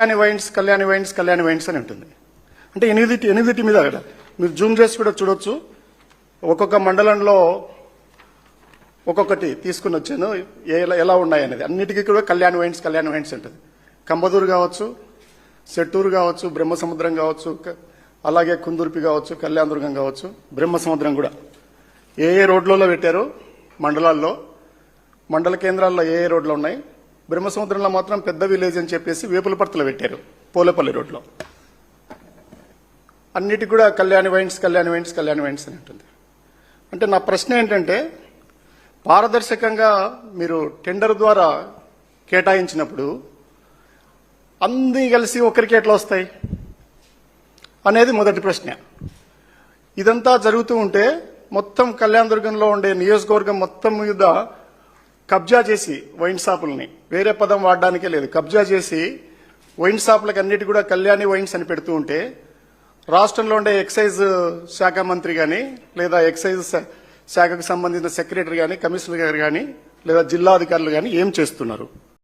Kalyani wines Kalyani wines Kalyani wines అని ఉంటుంది. అంటే ఎనిమిది ఎనిమిది మీద కదా. మీరు జూమ్ చేసి కూడా చూడొచ్చు. ఒక్కొక్క మండలంలో ఒక్కొక్కటి తీసుకుని వచ్చాను. ఎలా ఎలా ఉన్నాయి అనేది. అన్నిటికీ కూడా కళ్యాణ్ వైన్స్ కళ్యాణ్ వైన్స్ ఉంటుంది. కంబదూరు కావచ్చు సెట్టూరు కావచ్చు బ్రహ్మసముద్రం కావచ్చు అలాగే కుందుర్పి కావచ్చు కళ్యాణదుర్గం కావచ్చు బ్రహ్మసముద్రం కూడా. ఏ ఏ రోడ్లలో పెట్టారు? మండలాల్లో. మండల కేంద్రాల్లో ఏ ఏ రోడ్లు ఉన్నాయి? బ్రహ్మసముద్రంలో మాత్రం పెద్ద విలేజ్ అని చెప్పేసి వేపులపర్తిలో పెట్టారు పోలేపల్లి రోడ్లో. అన్నిటి కూడా కళ్యాణ వైన్స్ కళ్యాణ వైన్స్ కళ్యాణ వైన్స్ అని ఉంటుంది. అంటే నా ప్రశ్న ఏంటంటే పారదర్శకంగా మీరు టెండర్ ద్వారా కేటాయించినప్పుడు అన్నీ కలిసి ఒకరికి ఎట్లా వస్తాయి? అనేది మొదటి ప్రశ్న. ఇదంతా జరుగుతూ ఉంటే మొత్తం కళ్యాణ దుర్గంలో ఉండే నియోజకవర్గం మొత్తం మీద కబ్జా చేసి వైన్ షాపుల్ని. వేరే పదం వాడడానికే లేదు. కబ్జా చేసి వైన్ షాపులకు అన్నిటి కూడా కళ్యాణి వైన్స్ అని పెడుతూ ఉంటే రాష్ట్రంలో ఉండే ఎక్సైజ్ శాఖ మంత్రి కానీ లేదా ఎక్సైజ్ శా- శాఖకు సంబంధించిన సెక్రటరీ కానీ కమిషనర్ గారు కానీ లేదా జిల్లా అధికారులు కానీ ఏం చేస్తున్నారు?